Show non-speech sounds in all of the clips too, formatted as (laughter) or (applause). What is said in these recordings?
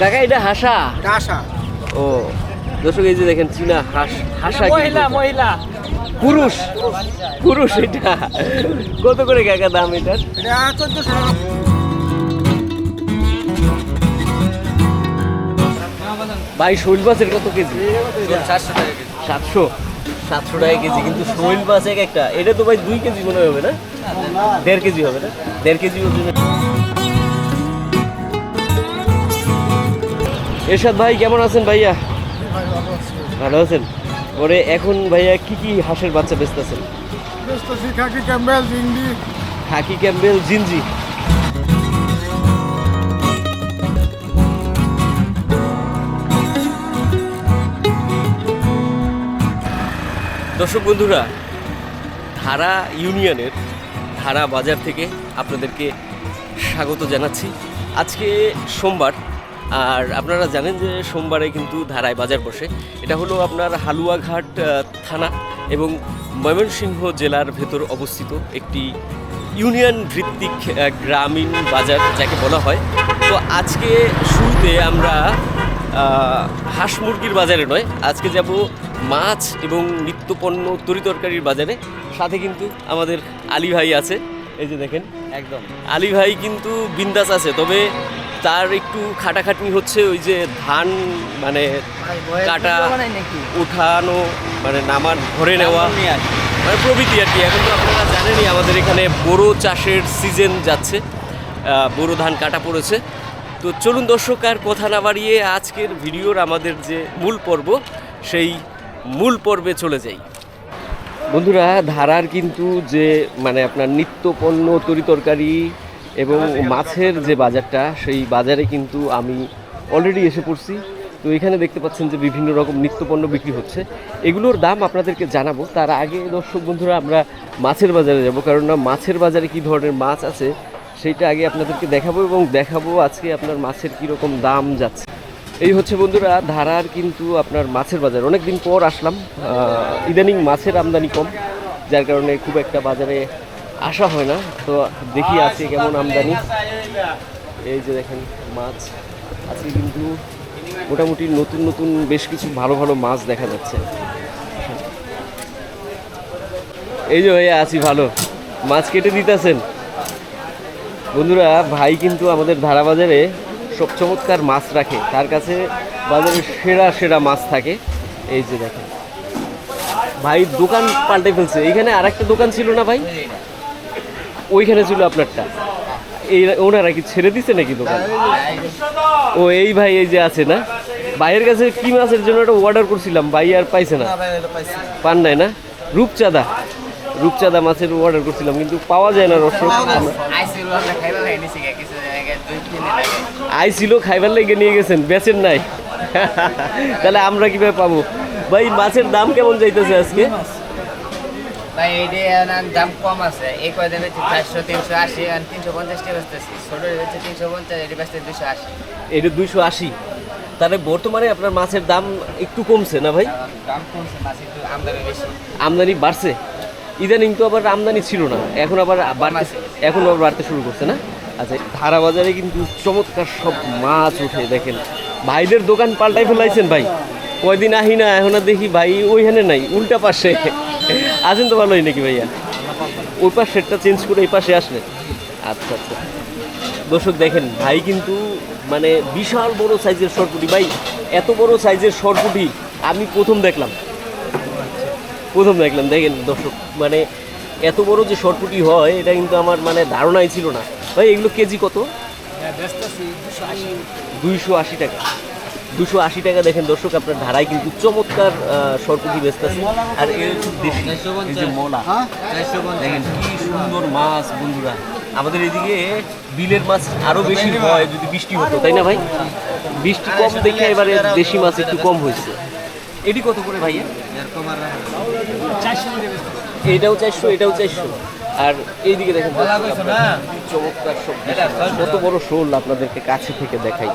কাকা এটা হাসা। আশা ও দর্শক এই যে দেখেন চীনা হাস হাসা মহিলা। মহিলা। পুরুষ। পুরুষ এটা। কত করে কাকা দাম এটার এটা ভাই শৈল মাছের কত কেজি? টাকা কেজি। সাতশো। সাতশো টাকা কেজি কিন্তু শৈল মাছ এক একটা। এটা তো ভাই দুই কেজি মনে হবে না। দেড় কেজি হবে না? দেড় কেজি ওজনে এরশাদ ভাই কেমন আছেন ভাইয়া? ভালো আছেন? পরে এখন ভাইয়া কি কি হাঁসের বাচ্চা বেচতেছেন বেচতেছি খাকি ক্যাম্বেল জিন্দি হাকি ক্যাম্বেল জিনজি দর্শক বন্ধুরা ধারা ইউনিয়নের ধারা বাজার থেকে আপনাদেরকে স্বাগত জানাচ্ছি। আজকে সোমবার আর আপনারা জানেন যে সোমবারে কিন্তু ধারায় বাজার বসে। এটা হলো আপনার হালুয়াঘাট থানা এবং ময়মনসিংহ জেলার ভেতর অবস্থিত একটি ইউনিয়ন ভিত্তিক গ্রামীণ বাজার যাকে বলা হয়। তো আজকে শুরুতে আমরা হাঁস মুরগির বাজারে নয় আজকে যাব মাছ এবং নিত্যপণ্য তরিতরকারির বাজারে। সাথে কিন্তু আমাদের আলী ভাই আছে। এই যে দেখেন একদম। আলী ভাই কিন্তু বিন্দাস আছে তবে তার একটু খাটাখাটনি হচ্ছে ওই যে ধান মানে কাটা উঠানো মানে নামার ধরে নেওয়া। মানে প্রভৃতি আর কি এখন তো আপনারা জানেনই আমাদের এখানে বোরো চাষের সিজন যাচ্ছে। বোরো ধান কাটা পড়েছে। তো চলুন দর্শক আর কথা না বাড়িয়ে আজকের ভিডিওর আমাদের যে মূল পর্ব সেই মূল পর্বে চলে যাই। বন্ধুরা ধারার কিন্তু যে মানে আপনার নিত্য পণ্য তরিতরকারি এবং মাছের যে বাজারটা, সেই বাজারে কিন্তু আমি অলরেডি এসে পড়ছি। তো এখানে দেখতে পাচ্ছেন যে বিভিন্ন রকম নিত্যপণ্য বিক্রি হচ্ছে। এগুলোর দাম আপনাদেরকে জানাব। তার আগে দর্শক বন্ধুরা, আমরা মাছের বাজারে যাব। কারণ না মাছের বাজারে কি ধরনের মাছ আছে, সেইটা আগে আপনাদেরকে দেখাবো এবং দেখাবো আজকে আপনার মাছের কীরকম দাম যাচ্ছে। এই হচ্ছে বন্ধুরা, ধারার কিন্তু আপনার মাছের বাজার। অনেক দিন পর আসলাম। ইদানিং মাছের আমদানি কম, যার কারণে খুব একটা বাজারে আসা হয় না। তো দেখি আজকে কেমন আমদানি। এই যে। দেখেন মাছ। আজকে কিন্তু মোটামুটি নতুন নতুন বেশ কিছু ভালো ভালো মাছ দেখা যাচ্ছে। এই যে ভাইয়া আছি ভালো। মাছ কেটে দিতেছেন। বন্ধুরা ভাই কিন্তু আমাদের ধারা বাজারে সব চমৎকার মাছ রাখে। তার কাছে বাজারে সেরা সেরা মাছ থাকে। এই যে দেখেন। ভাই দোকান পাল্টে ফেলছে। এইখানে আর একটা দোকান ছিল না ভাই? ওইখানে ছিল আপনারটা? এই ওনারা কি ছেড়ে দিছে নাকি দোকান? ও এই ভাই এই যে আছে না? ভাইয়ের কাছে কি মাছের জন্য একটা অর্ডার করছিলাম ভাই আর পাইছে না। পান নাই না? রূপচাঁদা। রূপচাঁদা মাছের অর্ডার করছিলাম কিন্তু পাওয়া যায় না রসক আইসিল আইছিল খাইবার লেগে নিয়ে গেছেন বেচেন নাই। তাহলে আমরা কীভাবে পাবো? ভাই মাছের দাম কেমন যাইতেছে আজকে? ভাই এই দাম কম আছে এই কয়দিন হচ্ছে চারশো তিনশো আশি আর তিনশো পঞ্চাশ টাকা বেচতেছি ছোট হচ্ছে তিনশো পঞ্চাশ এটি বেচতে দুশো আশি। এটা দুইশো আশি। তাহলে বর্তমানে আপনার মাছের দাম একটু কমছে না ভাই? দাম কমছে মাছ একটু আমদানি বেশি। আমদানি বাড়ছে। ইদানিং তো আবার আমদানি ছিল না এখন আবার বাড়তে এখন আবার বাড়তে শুরু করছে না? আচ্ছা ধারা বাজারে কিন্তু চমৎকার সব মাছ উঠে দেখেন। ভাইদের দোকান পাল্টাই ফেলাইছেন ভাই। কয়দিন আহি না, এখন দেখি ভাই ওইখানে নাই, উল্টা পাশে। আছেন তো ভালোই নাকি ভাইয়া? ওই পাশেরটা চেঞ্জ করে এই পাশে আসলে আচ্ছা আচ্ছা। দর্শক, দেখেন, ভাই কিন্তু মানে বিশাল বড় সাইজের শর্টপুটি ভাই, এত বড় সাইজের শর্টপুটি আমি প্রথম দেখলাম। প্রথম দেখলাম, দেখেন দর্শক মানে এত বড় যে শর্টপুটি হয়, এটা কিন্তু আমার মানে ধারণাই ছিল না। ভাই এগুলো কেজি কত? দুইশো আশি টাকা। দুশো আশি টাকা দেখেন দর্শক আপনার ধারায় কিন্তু চমৎকার সরপুটি বেচতেছে আর এর দেশি যে মোলা। দেখেন কি সুন্দর মাছ বন্ধুরা। আমাদের এদিকে বিলের মাছ আরও বেশি হয় যদি বৃষ্টি হতো তাই না ভাই? বৃষ্টি কম দেখে এবারে দেশি মাছ একটু কম হয়েছে। এটি কত করে ভাইয়া? এটাও চারশো এটাও চারশো। আর এইদিকে দেখেন চমৎকার সব কত বড় শোল আপনাদেরকে কাছে থেকে দেখাই।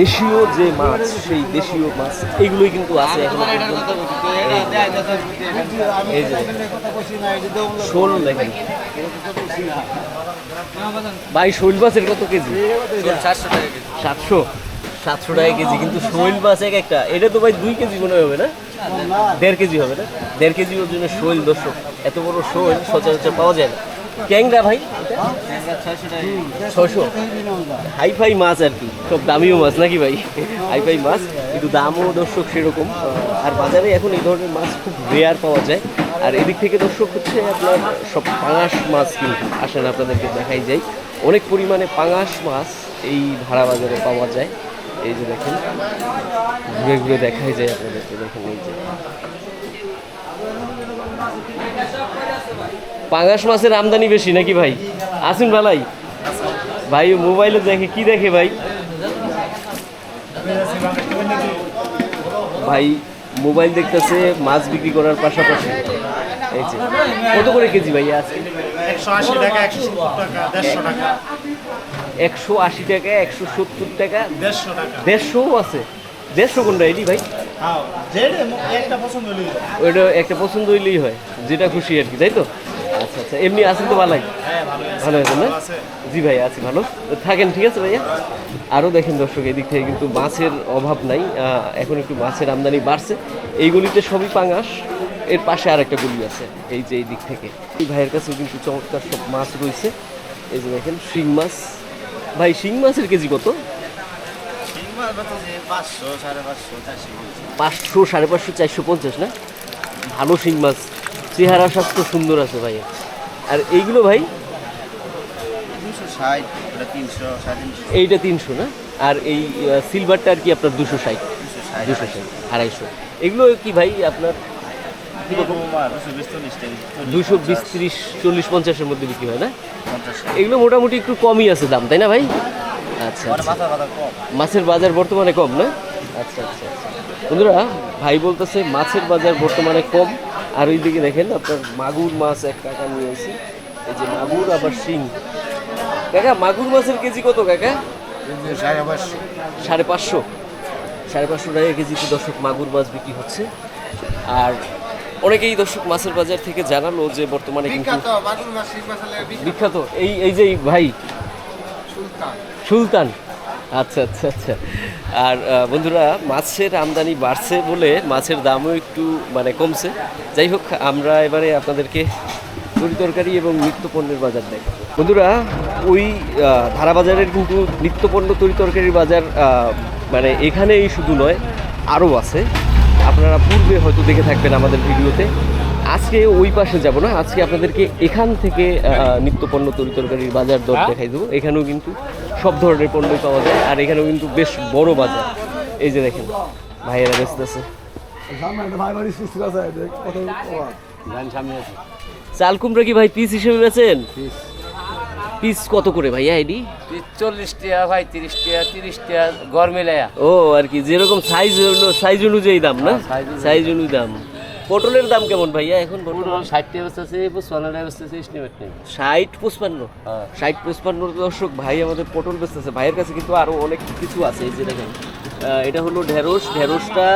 দেশীয় যে মাছ সেই দেশীয় মাছ এইগুলোই কিন্তু আছে এখন এই যে শোল দেখেন। ভাই শোল মাছের কত কেজি? সাতশো সাতশো? টাকা কেজি কিন্তু শোল মাছ এক একটা। এটা তো ভাই দুই কেজি মনে হবে না। দেড় কেজি হবে না? দেড় কেজি ওজনের শোল, দর্শক। এত বড় শোল সচরাচর পাওয়া যায় না। ক্যাংরা ভাই? ছশো হাই ফাই মাছ আর কি। সব দামিও মাছ নাকি ভাই? হাই ফাই মাছ। কিন্তু দামও দর্শক সেরকম। আর বাজারে এখন এই ধরনের মাছ খুব রেয়ার পাওয়া যায়। আর এদিক থেকে দর্শক হচ্ছে আপনার সব পাঙাশ মাছ কিন্তু আসেন আপনাদেরকে দেখাই যায় অনেক পরিমাণে পাঙাশ মাছ এই ভাড়া বাজারে পাওয়া যায়। এই যে দেখেন। ঘুরে ঘুরে দেখাই যায় আপনাদেরকে। দেখেন এই যে। পাঙাশ মাছের আমদানি বেশি নাকি ভাই? আসুন ভালাই। ভাই মোবাইলে দেখে কি দেখে ভাই? ভাই মোবাইল দেখতেছে মাছ বিক্রি করার পাশাপাশি। এই যে কত করে কেজি ভাই আজকে? একশো আশি টাকা একশো সত্তর টাকা দেড়শো টাকা। একশো আশি টাকা একশো সত্তর টাকা? দেড়শো টাকা। আছে? দেড়শো কোনটা এটি ভাই? হ্যাঁ। ওইটা একটা পছন্দ হইলেই হয় যেটা খুশি আর কি তাই তো? আচ্ছা আচ্ছা এমনি আছেন তো ভালাই ভালো ভালো আছে না? জি ভাই, আছি ভালো। থাকেন, ঠিক আছে ভাইয়া? আরও দেখেন দর্শক, এদিক থেকে কিন্তু মাছের অভাব নাই। এখন একটু মাছের আমদানি বাড়ছে। এই এইগুলিতে সবই পাঙাশ। এর পাশে আর একটা গুলি আছে, এই যে এই দিক থেকে। এই ভাইয়ের কাছেও কিন্তু চমৎকার সব মাছ রয়েছে। এই যে দেখেন, শিং মাছ। ভাই, শিং মাছের কেজি কত? পাঁচশো সাড়ে পাঁচশো, চারশো পঞ্চাশ না? ভালো শিং মাছ। চেহারা স্বাস্থ্য সুন্দর আছে ভাই। আর এইগুলো ভাই? এইটা তিনশো না? আর এই সিলভারটা আর কি আপনার দুশো ষাট। দুশো ষাট আড়াইশো। এগুলো কি ভাই আপনার? দুশো বিশ ত্রিশ চল্লিশ পঞ্চাশের মধ্যে বিক্রি হয় না? এগুলো মোটামুটি একটু কমই আছে দাম তাই না ভাই? আচ্ছা আচ্ছা। মাছের বাজার বর্তমানে কম না? আচ্ছা আচ্ছা আচ্ছা। বন্ধুরা ভাই বলতেছে মাছের বাজার বর্তমানে কম। আর ওইদিকে দেখেন আপনার মাগুর মাছ এক কাকা নিয়ে এসে এই যে মাগুর আবার শিং। কাকা মাগুর মাছের কেজি কত কাকা? সাড়ে পাঁচশো। সাড়ে পাঁচশো সাড়ে পাঁচশো টাকা কেজিতে দর্শক মাগুর মাছ বিক্রি হচ্ছে। আর অনেকেই দর্শক মাছের বাজার থেকে জানালো যে বর্তমানে কিন্তু বিখ্যাত এই এই যে ভাই সুলতান। সুলতান। আচ্ছা আচ্ছা আচ্ছা। আর বন্ধুরা মাছের আমদানি বাড়ছে বলে মাছের দামও একটু মানে কমছে। যাই হোক আমরা এবারে আপনাদেরকে তরি তরকারি এবং নিত্যপণ্যের বাজার দেখ বন্ধুরা ওই আহ, ধারা বাজারের কিন্তু নিত্যপণ্য তরি তরকারির বাজার মানে এখানেই শুধু নয় আরও আছে। আপনারা পূর্বে হয়তো দেখে থাকবেন আমাদের ভিডিওতে। আজকে ওই পাশে যাব না আজকে আপনাদেরকে এখান থেকে আহ, নিত্যপণ্য তরি তরকারির বাজার দর দেখাই দেবো। এখানেও কিন্তু সব ধরনের পণ্যই পাওয়া যায় আর এখানেও কিন্তু বেশ বড় বাজার। এই যে দেখেন ভাইয়েরা ব্যস্ত আছে। চাল কুমড়া কি ভাই পিস হিসেবে বেচেন? পিস। কত করে ভাইয়া আইডি? চল্লিশ টাকা ভাই তিরিশ টাকা তিরিশ টাকা গরমে ও আর কি যেরকম সাইজ সাইজ অনুযায়ী দাম না? হ্যাঁ। সাইজ অনুযায়ী দাম। পটলের দাম কেমন ভাইয়া এখন বর্তমানে? ষাট টাকা আছে পঁচপান্ন টাকা আছে এস্টিমেট নেই ষাট পঁচপান্ন? হ্যাঁ। ষাট পঁচপান্ন দর্শক ভাই আমাদের পটল বেচতেছে। ভাইয়ের কাছে কিন্তু আরও অনেক কিছু আছে এই যে দেখেন। এটা হলো ঢেঁড়স। ঢেঁড়সটা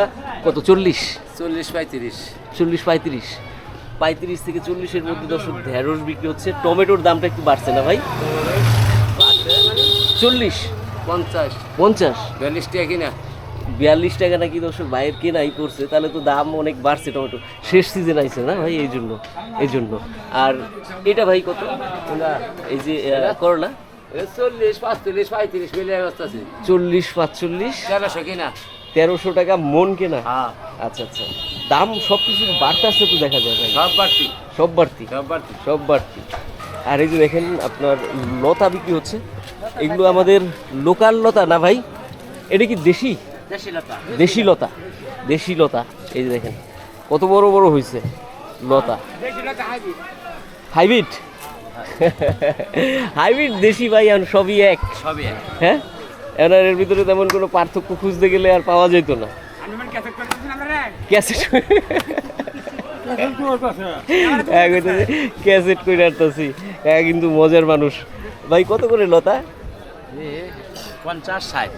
কত? চল্লিশ? চল্লিশ পঁয়ত্রিশ। চল্লিশ পঁয়ত্রিশ? পঁয়ত্রিশ থেকে চল্লিশের মধ্যে দর্শক ঢেঁড়স বিক্রি হচ্ছে। টমেটোর দামটা একটু বাড়ছে না ভাই? চল্লিশ? পঞ্চাশ। পঞ্চাশ? বিয়াল্লিশ টাকা কিনা। বিয়াল্লিশ টাকা নাকি দর্শক ভাইয়ের কেনাই পড়ছে তাহলে তো দাম অনেক বাড়ছে টমেটো। শেষ সিজন আইছে না ভাই এই জন্য এই জন্য। আর এটা ভাই কত? এই যে করলা? চল্লিশ পাঁচচল্লিশ পঁয়ত্রিশ মিলে চল্লিশ পাঁচচল্লিশ? তেরোশো কিনা। তেরোশো টাকা মন কেনা? হ্যাঁ। আচ্ছা আচ্ছা। দাম সব কিছু বাড়তেছে তো দেখা যায় ভাই। সব বাড়তি। সব বাড়তি? সব বাড়তি। সব বাড়তি। আর এই যে দেখেন আপনার লতা বিক্রি হচ্ছে। এগুলো আমাদের লোকাল লতা না ভাই? এটা কি দেশি? দেশি লতা দেশি লতা এই যে দেখেন কত বড় বড় হয়েছে লতা। হাইব্রিড। হাইব্রিড? দেশি ভাই আর সবই এক। সবই এক। হ্যাঁ? এনার এর ভিতরে তেমন কোনো পার্থক্য খুঁজতে গেলে আর পাওয়া যেত না। ক্যাসেট হ্যাঁ ক্যাসেট করে আসতেছি হ্যাঁ কিন্তু মজার মানুষ। ভাই কত করে লতা? পঞ্চাশ ষাট।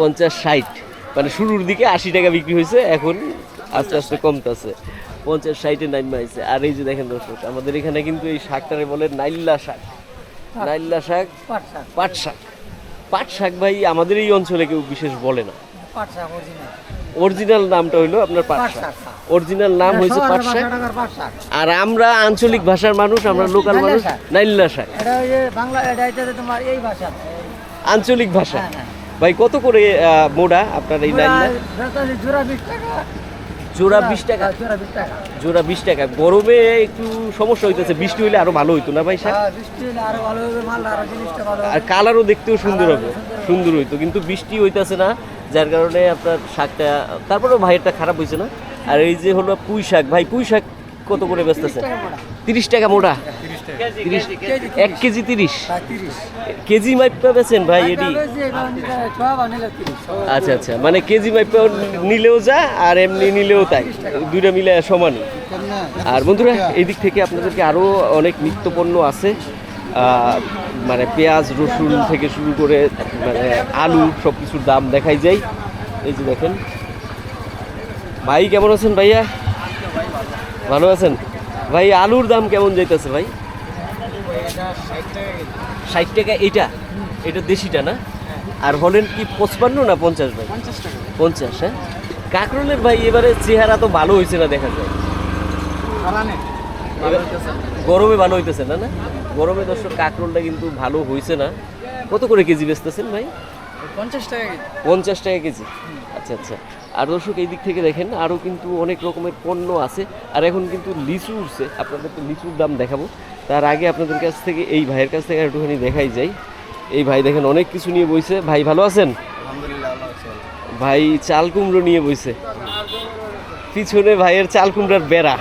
পঞ্চাশ ষাট। মানে শুরুর দিকে আশি টাকা বিক্রি হয়েছে এখন আস্তে আস্তে কমতেছে। পঞ্চাশ ষাটে নাইমা হয়েছে। আর এই যে দেখেন দর্শক আমাদের এখানে কিন্তু এই শাকটারে বলে নাইল্লা শাক। নাইল্লা শাক পাট শাক। পাট শাক। ভাই আমাদের এই অঞ্চলে কেউ বিশেষ বলে না। অরিজিনাল নামটা হইল আপনার পাট শাক। অরিজিনাল নাম হয়েছে পাট শাক। আর আমরা আঞ্চলিক ভাষার মানুষ আমরা লোকাল মানুষ নাইল্লা শাক। আঞ্চলিক ভাষা। হ্যাঁ, হ্যাঁ। ভাই কত করে মোড়া আপনার এই নাইল্লা জোড়া বিশ টাকা। জোড়া বিশ টাকা? হ্যাঁ, জোড়া বিশ টাকা। জোড়া বিশ টাকা। গরমে একটু সমস্যা হইতেছে বৃষ্টি হইলে আরও ভালো হইতো না ভাই ভালো আর কালারও দেখতেও সুন্দর হবে সুন্দর হইতো কিন্তু বৃষ্টি হইতাছে না যার কারণে আপনার শাকটা তারপরেও ভাইয়েরটা খারাপ হয়েছে না। আর এই যে হলো পুঁই শাক ভাই পুঁই শাক কত করে বেচতেছে? তিরিশ টাকা মোটা তিরিশ এক কেজি তিরিশ। কেজি মাইপা বেছেন ভাই এটা। আচ্ছা আচ্ছা। মানে কেজি মাইপা নিলেও যা আর এমনি নিলেও তাই। দুইটা মিলে সমানই। আর বন্ধুরা এই দিক থেকে আপনাদেরকে আরও অনেক নিত্যপণ্য আছে। মানে পেঁয়াজ, রসুন থেকে শুরু করে মানে আলু সব কিছুর দাম দেখাই যায়। এই যে দেখেন। ভাই, কেমন আছেন ভাইয়া? ভালো আছেন? ভাই আলুর দাম কেমন যাইতেছে ভাই? ষাট টাকা এটা এটা দেশিটা না? আর হলেন কি পঁচপান্ন না পঞ্চাশ ভাই? পঞ্চাশ হ্যাঁ? কাকরনের ভাই এবারে চেহারা তো ভালো হয়েছে না দেখা যায়। গরমে ভালো হইতেছে না না? গরমে দর্শক কাকরোলটা কিন্তু ভালো হয়েছে না। কত করে কেজি বেচতেছেন ভাই? পঞ্চাশ টাকা কেজি। পঞ্চাশ টাকা কেজি। আচ্ছা আচ্ছা। আর দর্শক এই দিক থেকে দেখেন আরও কিন্তু অনেক রকমের পণ্য আছে। আর এখন কিন্তু লিচু উঠছে। আপনাদের তো লিচুর দাম দেখাবো। তার আগে আপনাদের কাছ থেকে এই ভাইয়ের কাছ থেকে একটুখানি দেখাই যাই। এই ভাই দেখেন অনেক কিছু নিয়ে বইছে। ভাই ভালো আছেন। ভাই চাল কুমড়ো নিয়ে বইছে। পিছনে ভাইয়ের চাল কুমড়ার বেড়া।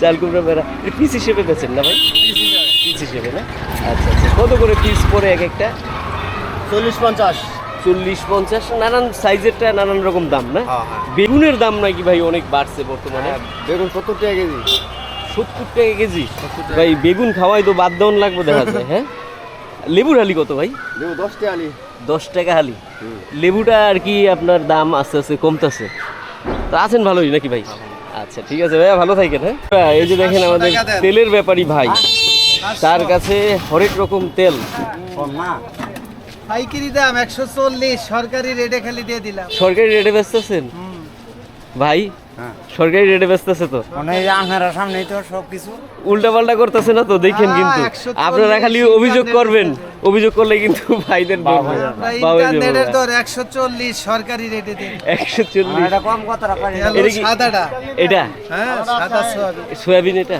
চাল কুমড়ার বেড়া। পিস হিসেবে বেছেন না ভাই? পিস হিসেবে। না? আচ্ছা আচ্ছা। কত করে পিস পরে এক একটা? চল্লিশ পঞ্চাশ। চল্লিশ পঞ্চাশ নানান সাইজেরটা নানান রকম দাম না? হ্যাঁ, হ্যাঁ। বেগুনের দাম নাকি ভাই অনেক বাড়ছে বর্তমানে? বেগুন সত্তর টাকা কেজি। সত্তর টাকা কেজি? ভাই বেগুন খাওয়াই তো বাদ দেওয়ান লাগবে দেখা যায় হ্যাঁ? লেবুর হালি কত ভাই? লেবু দশ টাকা আলি দশ টাকা হালি। লেবুটা আর কি আপনার দাম আস্তে আস্তে কমতেছে। তো আছেন ভালোই নাকি ভাই? আচ্ছা ঠিক আছে ভাইয়া ভালো থাকেন হ্যাঁ? এই যে দেখেন আমাদের তেলের ব্যাপারী ভাই। তার কাছে হরেক রকম তেল। পাইকারি দাম একশো চল্লিশ সরকারি রেটে খালি দিয়ে দিলাম। সরকারি রেটে বেচতেছেন? ভাই হ্যাঁ। সরকারি রেটে বেচতেছে তো? মানে আপনারা সামনেই তো সব কিছু উল্টা পাল্টা করতেছে না তো? দেখেন কিন্তু। আপনারা খালি অভিযোগ করবেন। অভিযোগ করলে কিন্তু ভাইদের ইন্টারনেটের দর একশো চল্লিশ সরকারি রেটে দিন একশো চল্লিশ। এটা কম কত টাকা এটা সাদাটা। এটা? হ্যাঁ সাদা সোয়াবিন। সয়াবিন এটা?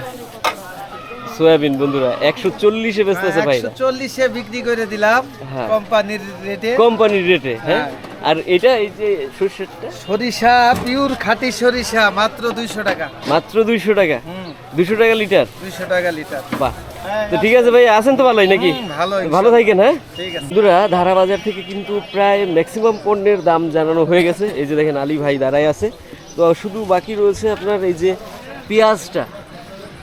সয়াবিন বন্ধুরা একশো চল্লিশে বেচতেছে ভাই একশো চল্লিশে বিক্রি করে দিলাম হ্যাঁ। কোম্পানির রেটে। কোম্পানির রেটে হ্যাঁ? আর এটা এই যে সর্ষেরটা সরিষা পিওর খাঁটি সরিষা মাত্র দুইশো টাকা। মাত্র দুইশো টাকা? হুম। দুশো টাকা লিটার? দুইশো টাকা লিটার। বাহ। তো ঠিক আছে ভাই আছেন তো ভালোই নাকি? ভালো, থাকেন হ্যাঁ? ঠিক আছে। বন্ধুরা ধারা বাজার থেকে কিন্তু প্রায় ম্যাক্সিমাম পণ্যের দাম জানানো হয়ে গেছে। এই যে দেখেন আলী ভাই দাঁড়ায় আছে। তো শুধু বাকি রয়েছে আপনার এই যে পেঁয়াজটা।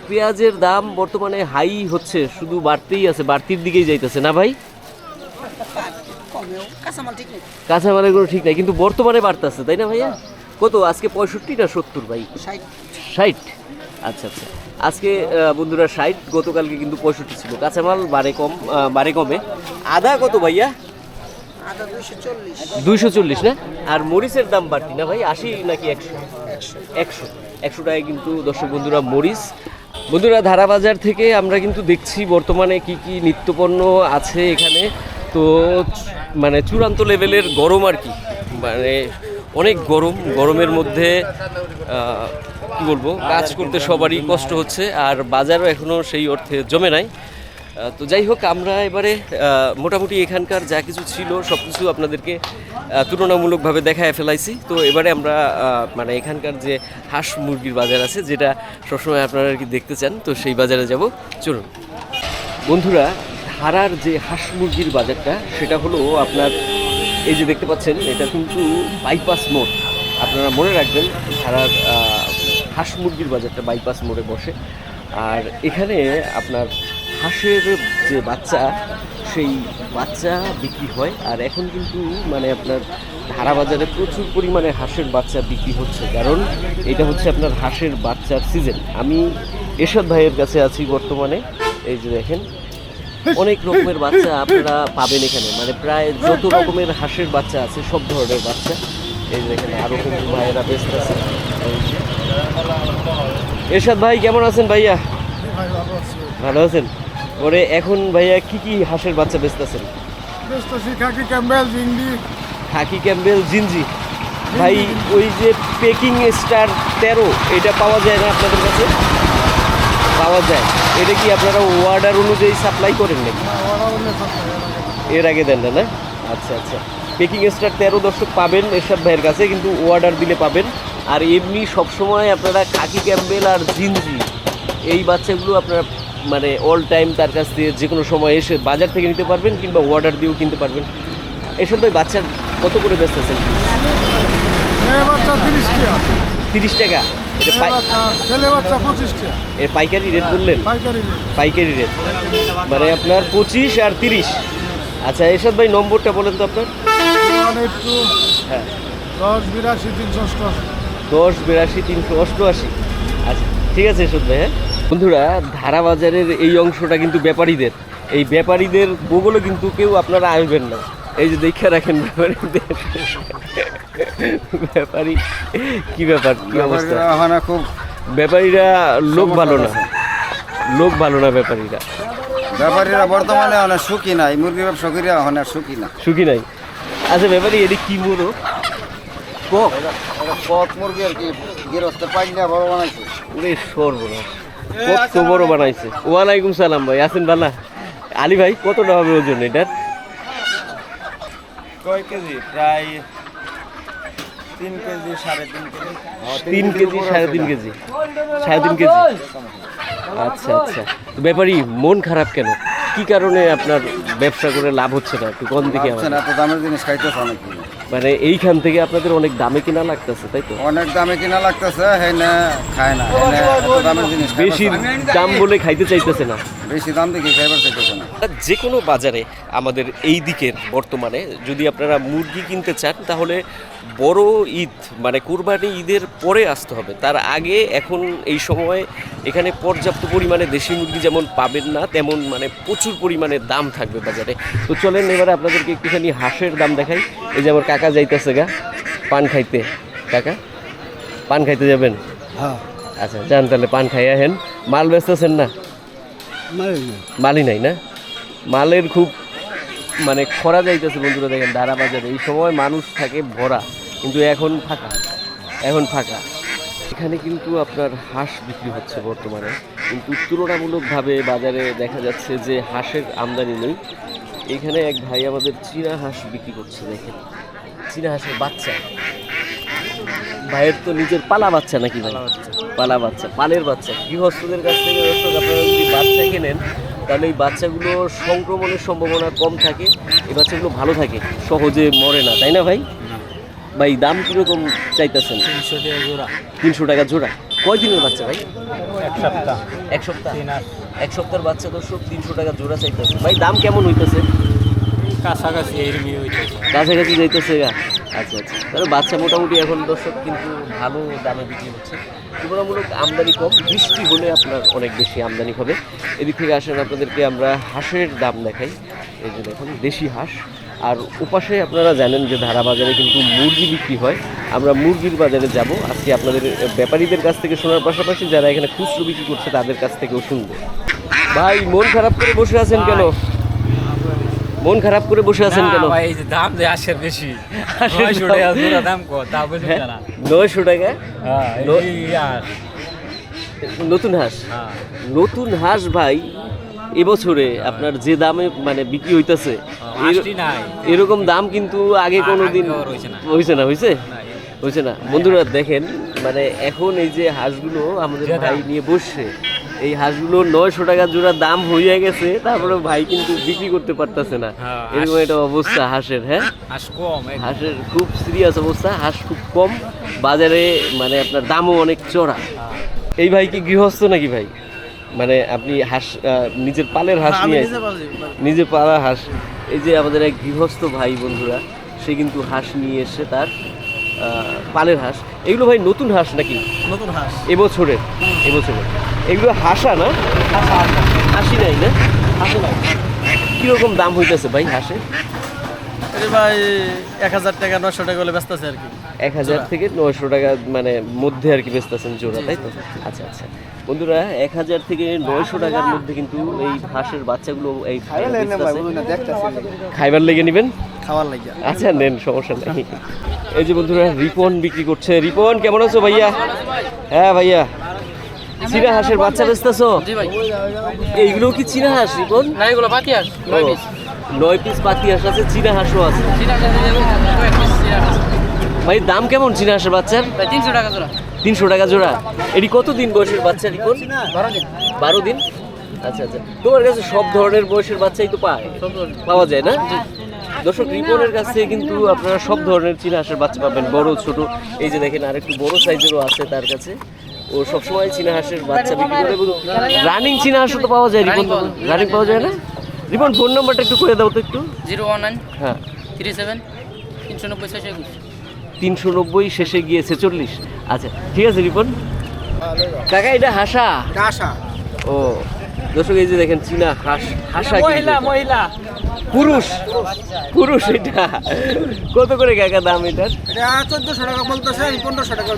পেঁয়াজের দাম বর্তমানে হাই হচ্ছে শুধু বাড়তেই আছে বাড়তির দিকেই যাইতেছে না ভাই? কাঁচামালের কোনো ঠিক নাই কিন্তু বর্তমানে বাড়তেছে তাই না ভাইয়া? কত আজকে পঁয়ষট্টি না সত্তর ভাই? ষাট। আচ্ছা আচ্ছা। আজকে বন্ধুরা ষাট গতকালকে কিন্তু পঁয়ষট্টি ছিল। কাঁচামাল বাড়ে কম বাড়ে কমে। আদা কত ভাইয়া? দুইশো চল্লিশ। না? আর মরিচের দাম বাড়তি না ভাই? আশি নাকি একশো। একশো। একশো টাকায় কিন্তু দর্শক বন্ধুরা মরিচ বন্ধুরা, ধারাবাজার থেকে আমরা কিন্তু দেখছি বর্তমানে কি কি নিত্যপণ্য আছে এখানে। তো মানে চূড়ান্ত লেভেলের গরম আর কি। মানে অনেক গরম, গরমের মধ্যে কি বলব, কাজ করতে সবারই কষ্ট হচ্ছে, আর বাজারও এখনও সেই অর্থে জমে নাই। তো যাই হোক, আমরা এবারে মোটামুটি এখানকার যা কিছু ছিল সব কিছু আপনাদেরকে তুলনামূলকভাবে দেখায় ফেলাইছি তো এবারে আমরা মানে এখানকার যে হাঁস মুরগির বাজার আছে, যেটা সবসময় আপনারা আর কি দেখতে চান, তো সেই বাজারে যাব। চলুন। বন্ধুরা, ধারার যে হাঁস মুরগির বাজারটা, সেটা হলো আপনার, এই যে দেখতে পাচ্ছেন, এটা কিন্তু বাইপাস মোড়। আপনারা মনে রাখবেন, ধারার হাঁস মুরগির বাজারটা বাইপাস মোড়ে বসে। আর এখানে আপনার হাঁসের যে বাচ্চা সেই বাচ্চা বিক্রি হয়। আর এখন কিন্তু মানে আপনার ধারা বাজারে প্রচুর পরিমাণে হাঁসের বাচ্চা বিক্রি হচ্ছে। কারণ এটা হচ্ছে আপনার হাঁসের বাচ্চার সিজন আমি এরশাদ ভাইয়ের কাছে আছি বর্তমানে। এই যে দেখেন অনেক রকমের বাচ্চা আপনারা পাবেন এখানে। মানে প্রায় যত রকমের হাঁসের বাচ্চা আছে সব ধরনের বাচ্চা। এই যে দেখেন আরও কিন্তু ভাইয়েরা ব্যস্ত আছে। এরশাদ ভাই কেমন আছেন ভাইয়া? ভালো আছেন? পরে এখন ভাইয়া কি কি হাঁসের বাচ্চা বেচতেছেন? খাকি ক্যাম্বেল জিন্দি খাকি ক্যাম্বেল জিঞ্জি ভাই ওই যে পেকিং স্টার তেরো এটা পাওয়া যায় না আপনাদের কাছে? পাওয়া যায়। এটা কি আপনারা অর্ডার অনুযায়ী সাপ্লাই করেন নাকি? এর আগে দেন না আচ্ছা আচ্ছা। পেকিং স্টার তেরো দর্শক পাবেন এরশাদ ভাইয়ের কাছে কিন্তু অর্ডার দিলে পাবেন। আর এমনি সবসময় আপনারা খাকি ক্যাম্বেল আর জিঞ্জি এই বাচ্চাগুলো আপনারা মানে অল টাইম তার কাছ থেকে যে কোনো সময় এসে বাজার থেকে নিতে পারবেন কিংবা অর্ডার দিয়েও কিনতে পারবেন। এসব ভাই বাচ্চার কত করে বেচতেছেন বাচ্চা তিরিশ টাকা? এর পাইকারি রেট বললেন? পাইকারি পাইকারি রেট মানে আপনার পঁচিশ আর তিরিশ। আচ্ছা এসব ভাই নম্বরটা বলেন তো আপনার। হ্যাঁ। দশ বিরাশি তিনশো অষ্টআশি। দশ বিরাশি তিনশো অষ্টআশি। আচ্ছা ঠিক আছে এসব ভাই হ্যাঁ? বন্ধুরা ধারা বাজারের এই অংশটা কিন্তু ব্যাপারীদের। এই ব্যাপারীদের বগলে কিন্তু কেউ আপনারা আসবেন না। এই যে দেখে রাখেন ব্যাপারীদের। ব্যাপারী কি ব্যাপার কি অবস্থা? খুব ব্যাপারীরা লোক ভালো না। লোক ভালো না ব্যাপারীরা। ব্যাপারীরা বর্তমানে অনেক সুখী নাই। মুরগি ব্যবসা করিয়া অনেক সুখী না। সুখী নাই। আচ্ছা ব্যাপারী এটি কি মুরো কক মুরগি আর কি গৃহস্থের না বড় বানাইছে। সর্বনাশ। কত বড় বানাইছে? ওয়ালাইকুম সালাম ভাই আছেন বালা? আলী ভাই কতটা হবে ওজন এটার? কয় কেজি? প্রায় তিন কেজি সাড়ে তিন কেজি। তিন কেজি সাড়ে তিন কেজি। সাড়ে তিন কেজি? আচ্ছা আচ্ছা। তো ব্যাপারী মন খারাপ কেন? কি কারণে আপনার ব্যবসা করে লাভ হচ্ছে না? একটু কম দিকে দামের জিনিস খাইতেছে অনেক মানে এইখান থেকে আপনাদের অনেক দামে কিনা লাগতেছে তাই তো? অনেক দামে কিনা লাগতেছে হ্যাঁ না খায় না। হেনে এত দামের জিনিস বেশি দাম বলে খাইতে চাইতেছে না। বেশি দাম দেখে খাইবার চাইতেছে না। যে কোনো বাজারে আমাদের এই দিকের বর্তমানে যদি আপনারা মুরগি কিনতে চান তাহলে বড় ঈদ মানে কুরবানি ঈদের পরে আসতে হবে। তার আগে এখন এই সময় এখানে পর্যাপ্ত পরিমাণে দেশি মুরগি যেমন পাবেন না তেমন মানে প্রচুর পরিমাণে দাম থাকবে বাজারে। তো চলেন এবারে আপনাদেরকে একটুখানি হাঁসের দাম দেখাই। এই যে আমার কাকা যাইতেছে গা পান খাইতে। কাকা পান খাইতে যাবেন? হ্যাঁ। আচ্ছা যান তাহলে পান খাইয়া হেন মাল বেচতেছেন না? মালই নাই না? মালের খুব মানে খরা যাইতেছে বন্ধুরা দেখেন দাঁড়া বাজারে এই সময় মানুষ থাকে ভরা কিন্তু এখন ফাঁকা। এখন ফাঁকা। এখানে কিন্তু আপনার হাঁস বিক্রি হচ্ছে বর্তমানে কিন্তু তুলনামূলকভাবে বাজারে দেখা যাচ্ছে যে হাঁসের আমদানি নেই। এখানে এক ভাই আমাদের চীনা হাঁস বিক্রি করছে দেখেন। চীনা হাঁসের বাচ্চা। ভাইয়ের তো নিজের পালা বাচ্চা নাকি ভাই? পালা বাচ্চা পালের বাচ্চা। গৃহস্থদের কাছ থেকে দর্শক আপনারা যদি বাচ্চা কেনেন তাহলে এই বাচ্চাগুলো সংক্রমণের সম্ভাবনা কম থাকে এই বাচ্চাগুলো ভালো থাকে সহজে মরে না তাই না ভাই? ভাই দাম কীরকম চাইতেছেন? তিনশো টাকা জোড়া। তিনশো টাকা জোড়া। কয় দিনের বাচ্চা ভাই? এক সপ্তাহ। এক সপ্তাহ? এক সপ্তাহের বাচ্চা দর্শক তিনশো টাকা জোড়া চাইতেছে। ভাই দাম কেমন হইতেছে? কাছাকাছি এইরকমই হইতেছে। কাছাকাছি যাইতেছে আচ্ছা আচ্ছা। তাহলে বাচ্চা মোটামুটি এখন দর্শক কিন্তু ভালো দামে বিক্রি হচ্ছে। তুলনামূলক আমদানি কম, বৃষ্টি হলে আপনার অনেক বেশি আমদানি হবে। এদিক থেকে আসেন আপনাদেরকে আমরা হাঁসের দাম দেখাই। এই যে দেখুন, দেশি হাঁস। আর ওপাশে আপনারা জানেন যে ধারা বাজারে কিন্তু মুরগি বিক্রি হয়। আমরা মুরগির বাজারে যাব। আজকে আপনাদের ব্যাপারীদের কাছ থেকে শোনার পাশাপাশি যারা এখানে খুচরো বিক্রি করছে তাদের কাছ থেকেও শুনব। ভাই, মন খারাপ করে বসে আছেন কেন? মন খারাপ করে বসে আছেন কেন? ভাই এই যে দাম যে আসের বেশি। হাঁসের নয়শো দাম- টাকা জোড়া দাম কত? তা বুঝুন হ্যাঁ, না নয়শো টাকা? হ্যাঁ নতুন হাঁস? হ্যাঁ। নতুন হাঁস ভাই এবছরে আপনার যে দামে মানে বিক্রি হইতাছে এরকম দাম কিন্তু আগে কোনো দিন। হয়েছে না। হয়েছে হয়েছে না বন্ধুরা দেখেন মানে এখন এই যে হাঁসগুলো আমাদের ভাই নিয়ে বসছে এই হাঁসগুলো নয়শো টাকা জোড়া দাম হয়ে গেছে তারপরে ভাই কিন্তু বিক্রি করতে পারতেছে না। হ্যাঁ, এরকম একটা অবস্থা হাঁসের হ্যাঁ? হাঁস কম হাঁসের খুব সিরিয়াস অবস্থা হাঁস খুব কম। বাজারে মানে আপনার দামও অনেক চড়া। হ্যাঁ। এই ভাই কি গৃহস্থ নাকি ভাই? মানে আপনি হাঁস নিজের পালের হাঁস হ্যাঁ, নিয়ে নিজে পালা হাঁস। এই যে আমাদের এক গৃহস্থ ভাই বন্ধুরা সে কিন্তু হাঁস নিয়ে এসে তার আহ, পালের হাঁস। এগুলো ভাই নতুন হাঁস নাকি? নতুন হাঁস। এবছরের এবছরের। এগুলো হাসা না? হাসি নাই না? হাসি নাই। কীরকম দাম হইতেছে ভাই হাঁসে? এটা ভাই এক হাজার টাকা নশো টাকা হলে ব্যস্ত আছে আর কি। এক হাজার থেকে নয়শো টাকা মানে মধ্যে আর কি বেচতেছেন জোড়া তাই তো? আচ্ছা আচ্ছা। বন্ধুরা এক হাজার থেকে নয়শো টাকার মধ্যে কিন্তু এই হাঁসের বাচ্চাগুলো এই। খাইবার লেগে নেবেন? খাওয়ার লাগিয়া আচ্ছা নেন সমস্যা নেই। এই যে বন্ধুরা রিপন বিক্রি করছে। রিপন কেমন আছো ভাইয়া? হ্যাঁ ভাইয়া। চীনা হাঁসের বাচ্চা বেচতেছো? এইগুলো কি চীনা হাঁস রিপন? না এগুলো বাতি আস নয় পিস। পাতি হাঁস আছে চীনা হাঁসও আছে। ভাই দাম কেমন চীনা হাঁসের বাচ্চার? তিনশো টাকা জোড়া। তিনশো টাকা জোড়া। এটি কতদিন বয়সের বাচ্চা রিপন? বারো দিন। বারো দিন? আচ্ছা আচ্ছা। তোমার কাছে সব ধরনের বয়সের বাচ্চাই তো পায়? পাওয়া যায় না? দর্শক রিপনের কাছ থেকে কিন্তু আপনারা সব ধরনের চীনা হাঁসের বাচ্চা পাবেন বড় ছোট। এই যে দেখেন আরেকটু বড় সাইজেরও আছে তার কাছে। ও সবসময় চীনা হাঁসের বাচ্চা বিক্রি করে। রানিং চীনা হাঁসও তো পাওয়া যায় রিপন রানিং পাওয়া যায়। না? রিপন ফোন নাম্বারটা একটু করে দাও তো একটু। জিরো ওয়ান নাইন হ্যাঁ। থ্রি সেভেন তিনশো নব্বই শেষে তিনশো নব্বই শেষে গিয়ে ছেচল্লিশ। আচ্ছা ঠিক আছে রিপন কাকা এটা হাসা? হাসা। ও। দর্শক এই যে দেখেন চীনা হাঁস হাসা মহিলা। মহিলা। পুরুষ। পুরুষ এটা। কত করে কাকা দাম এটার? এটা চোদ্দশো টাকা বলতেছে পনেরোশো টাকা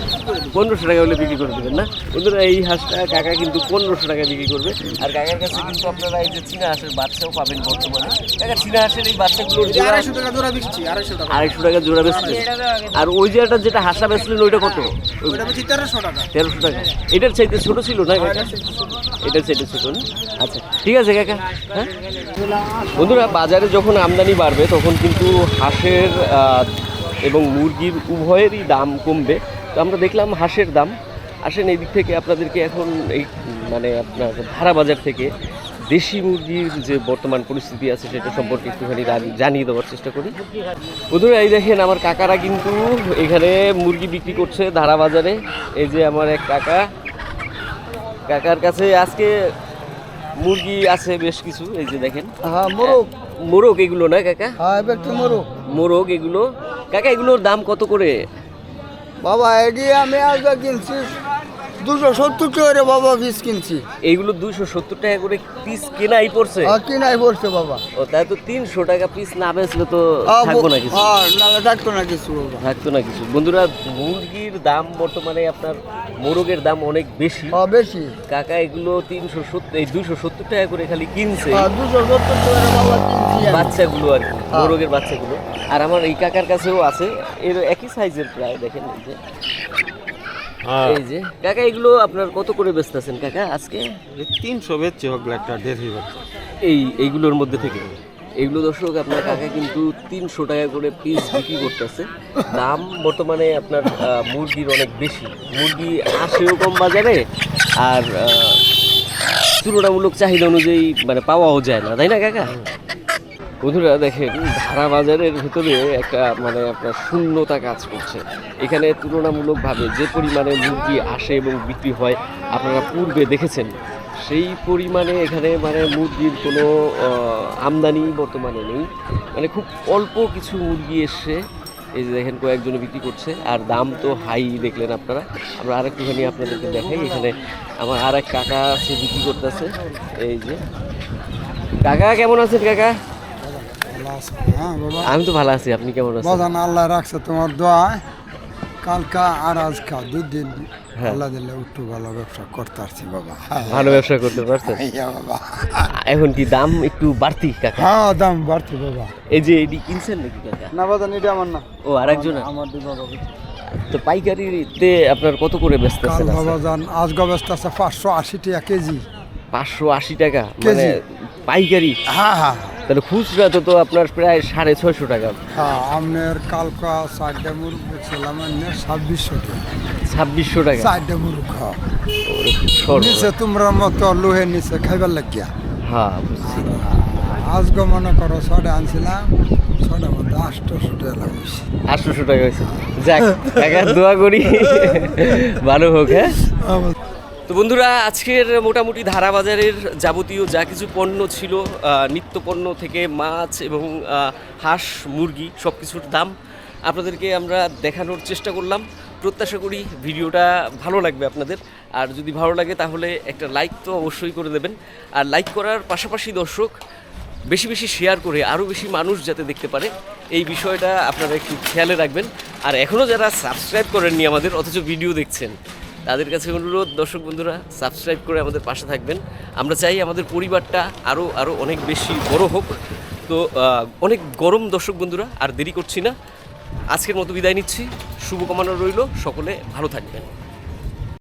পনেরোশো টাকা হলে বিক্রি করে দেবেন না? বন্ধুরা এই হাঁসটা কাকা কিন্তু পনেরোশো টাকা বিক্রি করবে। আর কাকার কাছে কিন্তু আপনারা এই যে চীনা হাঁসের বাচ্চাও পাবেন বর্তমানে। কাকা চীনা হাঁসের এই জোড়া আড়াইশো টাকা জোড়া বিকছি আড়াইশো টাকা। আড়াইশো টাকা জোড়া বেচলেন আর ওই যে একটা যেটা হাঁসা বেচলেন ওইটা কত? ওটা বেশি তেরোশো টাকা। তেরোশো টাকা। এটার চাইতে ছোট ছিল না কাকা? এটার চাইতে ছোট না? আচ্ছা ঠিক আছে কাকা। হ্যাঁ? বন্ধুরা, বাজারে যখন আমদানি বাড়বে, তখন কিন্তু হাঁসের এবং মুরগির উভয়েরই দাম কমবে। তো আমরা দেখলাম হাঁসের দাম। আসেন এই দিক থেকে আপনাদেরকে এখন এই মানে আপনার ধারা বাজার থেকে দেশি মুরগির যে বর্তমান পরিস্থিতি আছে, সেটা সম্পর্কে একটুখানি জানি- জানিয়ে দেওয়ার চেষ্টা করি। বন্ধুরা, এই দেখেন, আমার কাকারা কিন্তু এখানে মুরগি বিক্রি করছে ধারা বাজারে। এই যে আমার এক কাকা। কাকার কাছে আজকে মুরগি আছে বেশ কিছু এই যে দেখেন। হ্যাঁ মোরগ। মোরগ এগুলো না কাকা? হ্যাঁ এবার একটু মোরগ। মোরগ এগুলো। কাকা এগুলোর দাম কত করে? বাবা এটি আমি আজকে কিনছি। দুশো সত্তর টাকা করে বাবা পিস কিনছি। এইগুলো দুইশো সত্তর টাকা করে পিস কেনাই পড়ছে? আর কিনাই পড়ছে বাবা। ও তাই তো তিনশো টাকা পিস না বেচলে তো থাকব না কিছু। হ্যাঁ থাকতো না কিছু বাবা। থাকতো না কিছু। বন্ধুরা মুরগির দাম বর্তমানে আপনার মোরগের দাম অনেক বেশি। হ্যাঁ বেশি। কাকা এগুলো তিনশো সত্তর এই দুশো সত্তর টাকা করে খালি কিনছে। হ্যাঁ দুশো সত্তর টাকা করে বাবা কিনছি আমি। বাচ্চাগুলো আর কি মোরগের বাচ্চাগুলো। আর আমার এই কাকার কাছেও আছে এর একই সাইজের প্রায় দেখেন এই যে। এই যে কাকা এগুলো আপনার কত করে বেচতেছেন কাকা? আজকে? তিনশো বেচছে হোক একটা দেড়শি এই এইগুলোর মধ্যে থেকে। এগুলো দর্শক আপনার কাকা কিন্তু তিনশো টাকা করে পিস বিক্রি করতেছে। দাম বর্তমানে আপনার মুরগির অনেক বেশি। মুরগি আসেও কম বাজারে আর তুলনামূলক চাহিদা অনুযায়ী মানে পাওয়াও যায় না। তাই না কাকা? বন্ধুরা, দেখেন ধারা বাজারের ভিতরে একটা মানে আপনার শূন্যতা কাজ করছে। এখানে তুলনামূলকভাবে যে পরিমাণে মুরগি আসে এবং বিক্রি হয়, আপনারা পূর্বে দেখেছেন। সেই পরিমাণে এখানে মানে মুরগির কোনো আমদানি বর্তমানে নেই। মানে খুব অল্প কিছু মুরগি এসে এই যে দেখেন কয়েকজনে বিক্রি করছে। আর দাম তো হাই, দেখলেন আপনারা। আমরা আরেকটুখানি আপনাদেরকে দেখাই। এখানে আমার আর এক কাকা আছে, বিক্রি করতেছে। এই যে। কাকা, কেমন আছেন কাকা? আমি তো ভালো আছি আপনি কেমন আছেন? বাজান আল্লাহ রাখছে তোমার দোয়া কালকা আর আজকা দুই দিন হ্যাঁ। আল্লাহ দিলে একটু ভালো ব্যবসা করতে পারছি বাবা। হ্যাঁ ভালো ব্যবসা করতে পারছেন? (laughs) বাবা। এখন কি দাম একটু বাড়তি কাকা? হ্যাঁ দাম বাড়তি বাবা। এই যে এটি কিনছেন নাকি কাকা? না বাজান এটা আমার না। ও আরেকজন আমার দুই বাবা তো পাইকারিতে আপনার কত করে কাল বেচতেছেন বাবা যান আজগা ব্যস্ত আছে পাঁচশো আশি টাকা কেজি। পাঁচশো আশি টাকা মানে। পাইকারি? হ্যাঁ হ্যাঁ। তাহলে খুচরা তো তো আপনার প্রায় সাড়ে ছয়শো টাকা। হ্যাঁ আপনার কালকা চারটে মুরগ বেছিলাম ছাব্বিশশো টাকা। ছাব্বিশশো টাকা। চারটে মুরগ হ্যাঁ। নিচে তোমরা মতো লোহে নিচে খাইবার লাগিয়া। হ্যাঁ বুঝছি। আজকে মনে করো ছটা আনছিলাম ছটার মধ্যে আটশোশো টাকা লাগছে আটশোশো টাকা হয়েছে। যাক কাকা দোয়া করি। ভালো হোক হ্যাঁ। তো বন্ধুরা, আজকের মোটামুটি ধারা বাজারের যাবতীয় যা কিছু পণ্য ছিল নিত্য পণ্য থেকে মাছ এবং হাঁস, মুরগি সব কিছুর দাম আপনাদেরকে আমরা দেখানোর চেষ্টা করলাম। প্রত্যাশা করি ভিডিওটা ভালো লাগবে আপনাদের। আর যদি ভালো লাগে তাহলে একটা লাইক তো অবশ্যই করে দেবেন। আর লাইক করার পাশাপাশি দর্শক, বেশি বেশি শেয়ার করে আরও বেশি মানুষ যাতে দেখতে পারে। এই বিষয়টা আপনারা একটু খেয়ালে রাখবেন। আর এখনও যারা সাবস্ক্রাইব করেননি আমাদের, অথচ ভিডিও দেখছেন তাদের কাছে অনুরোধ, দর্শক বন্ধুরা সাবস্ক্রাইব করে আমাদের পাশে থাকবেন। আমরা চাই আমাদের পরিবারটা আরও আরও অনেক বেশি বড় হোক। তো অনেক গরম দর্শক বন্ধুরা, আর দেরি করছি না। আজকের মতো বিদায় নিচ্ছি। শুভকামনা রইল। সকলে ভালো থাকবেন।